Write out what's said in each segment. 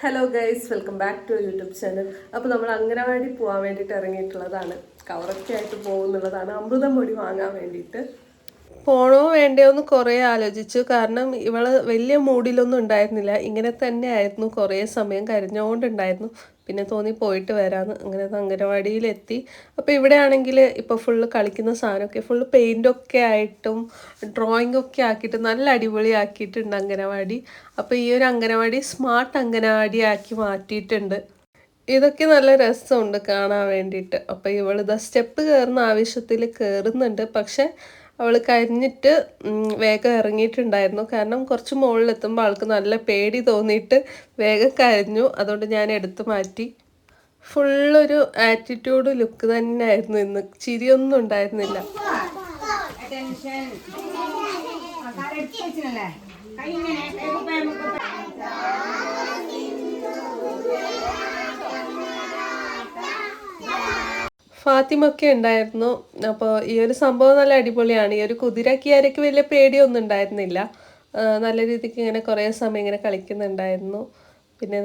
Hello guys welcome back to YouTube channel അപ്പോൾ നമ്മൾ അംഗനവാടി പോകാൻ വേണ്ടിയിട്ട് ഇറങ്ങിയിട്ടുള്ളതാണ്. കവറൊക്കെ ആയിട്ട് പോകുന്നുള്ളതാണ്. അമൃതം പൊടി വാങ്ങാൻ വേണ്ടിയിട്ട്. പോണോ വേണ്ടയോ എന്ന് കുറേ ആലോചിച്ചു. കാരണം ഇവൾ വലിയ മൂഡിലൊന്നും ഉണ്ടായിരുന്നില്ല. ഇങ്ങനെ തന്നെ ആയിരുന്നു കുറേ സമയം കരഞ്ഞുകൊണ്ടുണ്ടായിരുന്നു പിന്നെ തോന്നി പോയിട്ട് വരാമെന്ന് അങ്ങനെ അത് അംഗനവാടിയിലെത്തി. അപ്പോൾ ഇവിടെ ആണെങ്കിൽ ഇപ്പോൾ ഫുള്ള് കളിക്കുന്ന സാധനമൊക്കെ ഫുള്ള് പെയിന്റൊക്കെ ആയിട്ടും ഡ്രോയിങ് ഒക്കെ ആക്കിയിട്ട് നല്ല അടിപൊളി ആക്കിയിട്ടുണ്ട് അംഗനവാടി. അപ്പോൾ ഈ ഒരു അംഗനവാടി സ്മാർട്ട് അംഗനവാടി ആക്കി മാറ്റിയിട്ടുണ്ട്. ഇതൊക്കെ നല്ല രസമുണ്ട് കാണാൻ വേണ്ടിയിട്ട്. അപ്പോൾ ഇവളിതാ സ്റ്റെപ്പ് കയറുന്ന ആവശ്യത്തിൽ കയറുന്നുണ്ട് പക്ഷെ അവൾ കരഞ്ഞിട്ട് വേഗം ഇറങ്ങിയിട്ടുണ്ടായിരുന്നു. കാരണം കുറച്ച് മുകളിലെത്തുമ്പോൾ ആൾക്ക് നല്ല പേടി തോന്നിയിട്ട് വേഗം കരഞ്ഞു. അതുകൊണ്ട് ഞാൻ എടുത്തു മാറ്റി. ഫുള്ളൊരു ആറ്റിറ്റ്യൂഡ് ലുക്ക് തന്നെ ആയിരുന്നു ഇന്ന്. ചിരിയൊന്നും ഉണ്ടായിരുന്നില്ല. അറ്റൻഷൻ ഫാത്തിമൊക്കെ ഉണ്ടായിരുന്നു. അപ്പോൾ ഈ ഒരു സംഭവം നല്ല അടിപൊളിയാണ്. ഈ ഒരു കുതിരക്കിയാരൊക്കെ വലിയ പേടിയൊന്നും ഉണ്ടായിരുന്നില്ല. നല്ല രീതിക്ക് ഇങ്ങനെ കുറേ സമയം ഇങ്ങനെ കളിക്കുന്നുണ്ടായിരുന്നു. പിന്നെ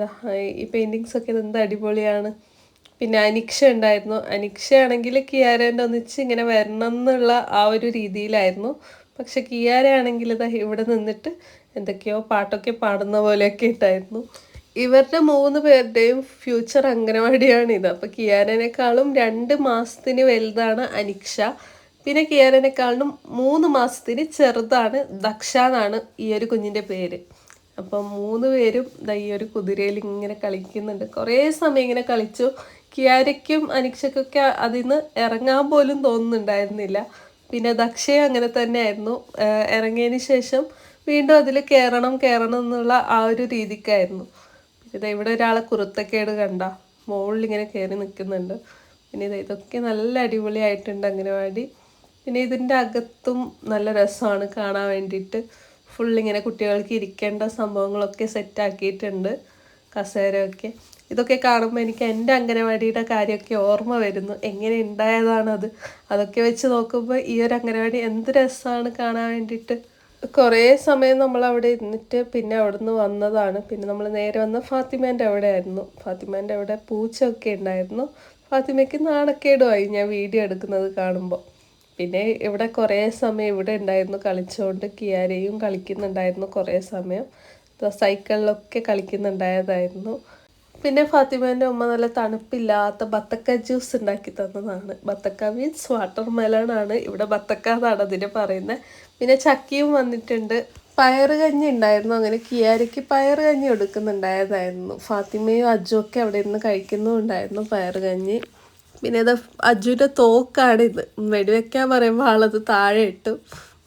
ഈ പെയിന്റിങ്സ് ഒക്കെ എന്ത് അടിപൊളിയാണ്. പിന്നെ അനിക്ഷ ഉണ്ടായിരുന്നു. അനിക്ഷ ആണെങ്കിൽ കിയാരേന്റെ ഒന്നിച്ച് ഇങ്ങനെ വരണം എന്നുള്ള ആ ഒരു രീതിയിലായിരുന്നു. പക്ഷെ കിയാര ആണെങ്കിൽ ഇതാ ഇവിടെ നിന്നിട്ട് എന്തൊക്കെയോ പാട്ടൊക്കെ പാടുന്ന പോലെയൊക്കെ ഉണ്ടായിരുന്നു. ഇവരുടെ മൂന്ന് പേരുടെയും ഫ്യൂച്ചർ അംഗനവാടിയാണ് ഇത് അപ്പോൾ കിയാനേക്കാളും രണ്ട് മാസത്തിന് വലുതാണ് അനിക്ഷ. പിന്നെ കിയാനേക്കാളും മൂന്ന് മാസത്തിന് ചെറുതാണ് ദക്ഷ എന്നാണ് ഈ ഒരു കുഞ്ഞിന്റെ പേര്. അപ്പം മൂന്ന് പേരും ഈ ഒരു കുതിരയിൽ ഇങ്ങനെ കളിക്കുന്നുണ്ട്. കുറേ സമയം ഇങ്ങനെ കളിച്ചു. കിയാരയ്ക്കും അനിക്ഷയ്ക്കൊക്കെ അതിൽ നിന്ന് ഇറങ്ങാൻ പോലും തോന്നുന്നുണ്ടായിരുന്നില്ല. പിന്നെ ദക്ഷയും അങ്ങനെ തന്നെയായിരുന്നു. ഇറങ്ങിയതിന് ശേഷം വീണ്ടും അതിൽ കയറണം കയറണം എന്നുള്ള ആ ഒരു രീതിക്കായിരുന്നു. ഇത് ഇവിടെ ഒരാളെ കുറുത്തക്കേട് കണ്ട. മുകളിൽ ഇങ്ങനെ കയറി നിൽക്കുന്നുണ്ട്. പിന്നെ ഇത് ഇതൊക്കെ നല്ല അടിപൊളിയായിട്ടുണ്ട് അംഗനവാടി. പിന്നെ ഇതിന്റെ അകത്തും നല്ല രസമാണ് കാണാൻ വേണ്ടിയിട്ട്. ഫുൾ ഇങ്ങനെ കുട്ടികൾക്ക് ഇരിക്കേണ്ട സംഭവങ്ങളൊക്കെ സെറ്റാക്കിയിട്ടുണ്ട് കസേരയൊക്കെ. ഇതൊക്കെ കാണുമ്പോൾ എനിക്ക് എന്റെ അംഗനവാടിയുടെ കാര്യമൊക്കെ ഓർമ്മ വരുന്നു. എങ്ങനെ ഉണ്ടായതാണത് അതൊക്കെ വെച്ച് നോക്കുമ്പോൾ ഈ ഒരു അംഗനവാടി എന്ത് രസമാണ് കാണാൻ വേണ്ടിയിട്ട്. കുറേ സമയം നമ്മൾ അവിടെ ഇരുന്നിട്ട് പിന്നെ അവിടുന്ന് വന്നതാണ്. പിന്നെ നമ്മൾ നേരെ വന്ന ഫാത്തിമേന്റെ അവിടെ ആയിരുന്നു ഫാത്തിമേന്റെ അവിടെ പൂച്ചയൊക്കെ ഉണ്ടായിരുന്നു. ഫാത്തിമയ്ക്ക് നാണക്കേടുമായി ഞാൻ വീഡിയോ എടുക്കുന്നത് കാണുമ്പോൾ പിന്നെ ഇവിടെ കുറേ സമയം ഇവിടെ ഉണ്ടായിരുന്നു. കളിച്ചുകൊണ്ട് കിയാരയും കളിക്കുന്നുണ്ടായിരുന്നു കുറേ സമയം. സൈക്കിളിലൊക്കെ കളിക്കുന്നുണ്ടായതായിരുന്നു. പിന്നെ ഫാത്തിമേന്റെ ഉമ്മ നല്ല തണുപ്പില്ലാത്ത ബത്തക്ക ജ്യൂസ് ഉണ്ടാക്കി തന്നതാണ്. ബത്തക്ക മീൻസ് വാട്ടർ മെലൺ ആണ്. ഇവിടെ ബത്തക്ക എന്നാണ് അതിന് പറയുന്നത് പിന്നെ ചക്കിയും വന്നിട്ടുണ്ട്. പയറ് കഞ്ഞി ഉണ്ടായിരുന്നു. അങ്ങനെ കിയാരയ്ക്ക് പയറ് കഞ്ഞി എടുക്കുന്നുണ്ടായതായിരുന്നു ഫാത്തിമയും അജുവൊക്കെ അവിടെ ഇരുന്ന് കഴിക്കുന്നുണ്ടായിരുന്നു പയറ് കഞ്ഞി. പിന്നെ ഇത് അജുവിന്റെ തോക്കാണിത്. വെടിവെക്കാൻ പറയുമ്പോൾ ആളത് താഴെ ഇട്ടു.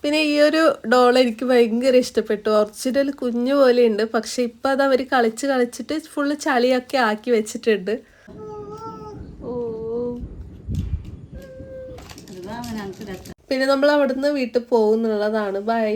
പിന്നെ ഈ ഒരു ഡോൾ എനിക്ക് ഭയങ്കര ഇഷ്ടപ്പെട്ടു. ഒറിജിനൽ കുഞ്ഞു പോലെ ഉണ്ട് പക്ഷെ ഇപ്പം അത് അവർ കളിച്ച് കളിച്ചിട്ട് ഫുള്ള് ചളിയൊക്കെ ആക്കി വെച്ചിട്ടുണ്ട്. പിന്നെ നമ്മൾ അവിടുന്ന് വീട്ടിൽ പോകുന്നുള്ളതാണ്. ബൈ